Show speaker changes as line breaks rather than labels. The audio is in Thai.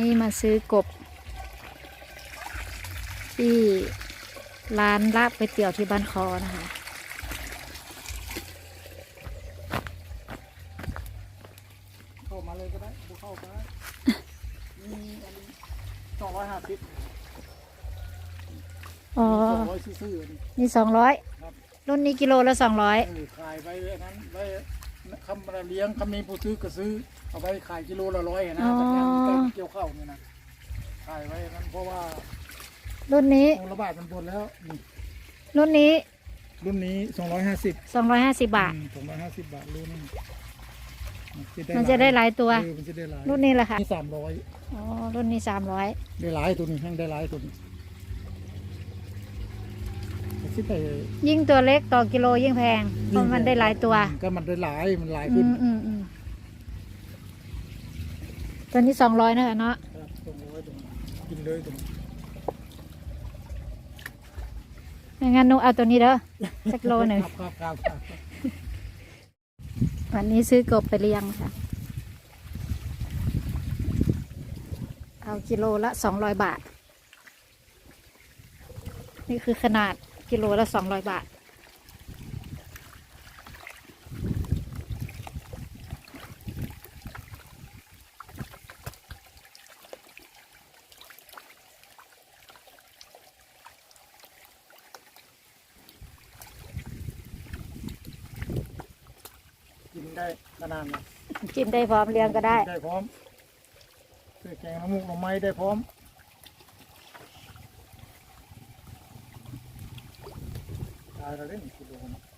นี่มาซื้อกบ ที่ร้านลาบก๋วยเตี๋ยวที่บ้านคอนะคะ
เข้ามาเลยก็ได้บุเข้าก็ได้มีอันนี้สองร้อยห้าสิบ
อ๋อ
สองร้อยซื่อๆนี่
นี่สองร้อย
ครับ
รุ่นนี้กิโลละสองร้อย
เออขายไปอันนั้นไว้ คำประเลี้ยงคำมีผู้ซื้อก็ซื้อ เอาไปขายกิโลละร้อยนะกับงานต้นเกี่ยวข้าวเนี่ยนะขายไว้อันนั้นเพราะว่า
รุ่นนี้
โอระบาดมันบนแล้วนี่
รุ่นนี้
รุ่นนี้สองร้อยห้าสิบ
สองร้อยห้าสิบบาท
สองร้อยห้าสิบบาทรุ่นนี้
มันจะได้หลายตัว
เออมันจะได้หลาย
รุ่นนี้แหละค่ะ
นี่สามร้อย
อ๋อ รุ่นนี้สามร้อย
ได้หลายตัวนี้แห้งได้หลายตัวนี้ คิดไป
ยิ่งตัวเล็กต่อกิโลยิ่งแพงเพราะมันได้หลายตัว
ก็มันได้หลายมันหลาย
อื
ขึ้น
มอืมอืมตัวนี้สองร้อยนะคะเนาะ
ครับตรงไว้ตรงกินเลยตรง
ไม่งั้นหนุเอาตัวนี้เด้อสักโลหนึ่ง
ครับครับครับครับ
วันนี้ซื้อกบไปเลี้ยงค่ะ เอากิโลละสองร้อยบาท นี่คือขนาด กิโลละสองร้อยบาท
กินได้ขนาดนี้
กินได้พร้อมเลี้ยงก็ได้
ได้พร้อมใส่แกงน้ำมูกหน่อไม้ได้พร้อม ตา